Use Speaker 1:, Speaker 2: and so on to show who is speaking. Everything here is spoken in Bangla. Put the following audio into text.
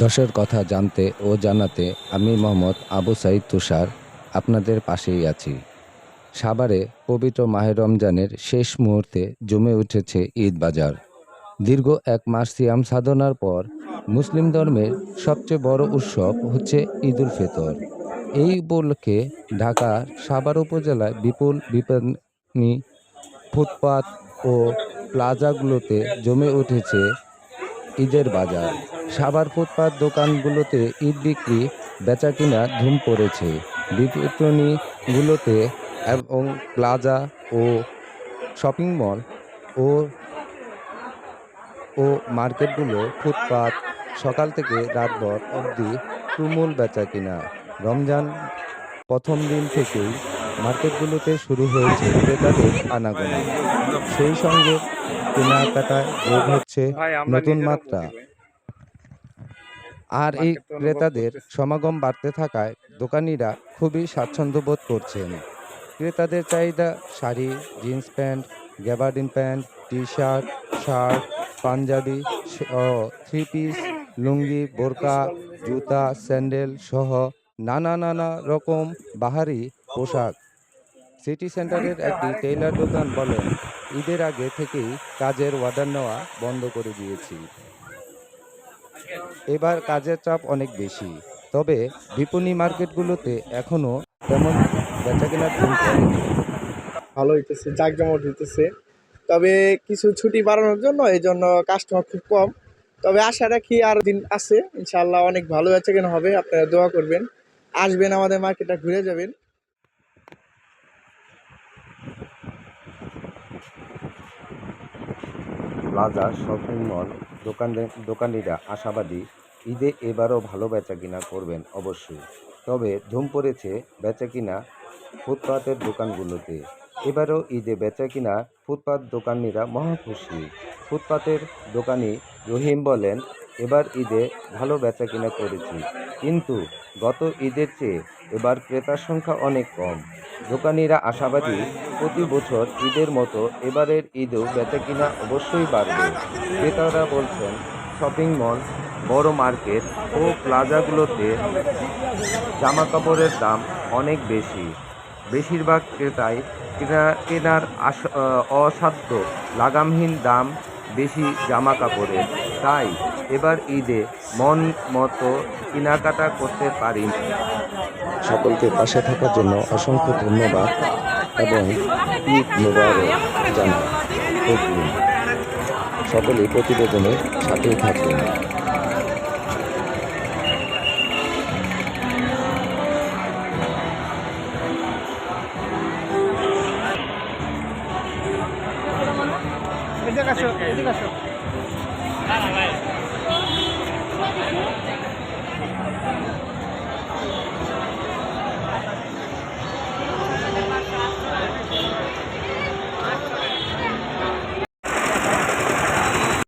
Speaker 1: দশের কথা জানতে ও জানাতে আমি মোহাম্মদ আবু সাইদ তুষার আপনাদের পাশেই আছি। সাভারে পবিত্র মাহে রমজানের শেষ মুহূর্তে জমে উঠেছে ঈদ বাজার। দীর্ঘ এক মাস সিয়াম সাধনার পর মুসলিম ধর্মের সবচেয়ে বড় উৎসব হচ্ছে ঈদুল ফিতর। এই উপলক্ষে ঢাকার সাভার উপজেলায় বিপুল বিপণী, ফুটপাত ও প্লাজাগুলোতে জমে উঠেছে ঈদের বাজার। সাভার ফুটপাত দোকানগুলোতে ঈদ বিক্রি বেচাকিনা ধুম পড়েছে। বিপণীগুলোতে এবং প্লাজা ও শপিং মল ও ও মার্কেটগুলো ফুটপাত সকাল থেকে রাতভর অবধি তুমুল বেচা কিনা। রমজান প্রথম দিন থেকেই মার্কেটগুলোতে শুরু হয়েছে ক্রেতাদের আনাগোনা। সেই সঙ্গে কেনাকাটায় যোগ হচ্ছে নতুন মাত্রা। আর এই ক্রেতাদের সমাগম বাড়তে থাকায় দোকানিরা খুবই স্বাচ্ছন্দ্য বোধ করছেন। ক্রেতাদের চাহিদা sari jeans pant gabardine pant T shirt shirt panjabi three piece lungi বোরকা জুতা স্যান্ডেল সহ নানা নানা রকম বাহারি পোশাক। সিটি সেন্টারের একটি টেইলার দোকান বলেন ঈদের আগে থেকেই কাজের অর্ডার নেওয়া বন্ধ করে দিয়েছি। এবার কাজের চাপ অনেক বেশি। তবে বিপণী মার্কেটগুলোতে এখনও তেমন বেচাকেনার
Speaker 2: ভালো হইতেছে জাঁকজমট হইতেছে তবে কিছু ছুটি বাড়ানোর জন্য এই জন্য কাস্টমার খুব কম। তবে আশা রাখি আর দিন আছে ইনশাল্লাহ অনেক ভালো বেচা কেনা হবে, আপনারা দোয়া করবেন। আসবেন আমাদের মার্কেটটা ঘুরে যাবেন।
Speaker 1: প্লাজা শপিং মল দোকানদার, দোকানিরা আশাবাদী, ঈদে এবারও ভালো বেচাকিনা করবেন অবশ্যই। তবে ধুম পড়েছে বেচাকিনা ফুটপাতের দোকানগুলোতে। এবারও ঈদে বেচাকিনা ফুটপাত দোকানিরা মহা খুশি ফুটপাতের দোকানি রহিম বলেন, এবার ঈদে ভালো বেচাকিনা করেছি। কিন্তু গত ঈদের চেয়ে এবার ক্রেতার সংখ্যা অনেক কম। দোকানিরা আশাবাদী, প্রতি বছর ঈদের মতো এবারের ঈদেও বেচাকিনা অবশ্যই বাড়বে। ক্রেতারা বলছেন, শপিং মল, বড় মার্কেট ও প্লাজাগুলোতে জামা কাপড়ের দাম অনেক বেশি। বেশিরভাগ ক্রেতাই কেনা, কেনার অসাধ্য, লাগামহীন দাম বেশি জামা কাপড়ের তাই এবার ঈদে মন মতো কেনাকাটা করতে পারিনি সকলকে পাশে থাকার জন্য অসংখ্য ধন্যবাদ এবং ঈদ মোবারক জানাই। অগ্রিম সকলেই প্রতিবেদনের সাথেই থাকবেন।
Speaker 2: এদিকে আসো এদিকে আসো।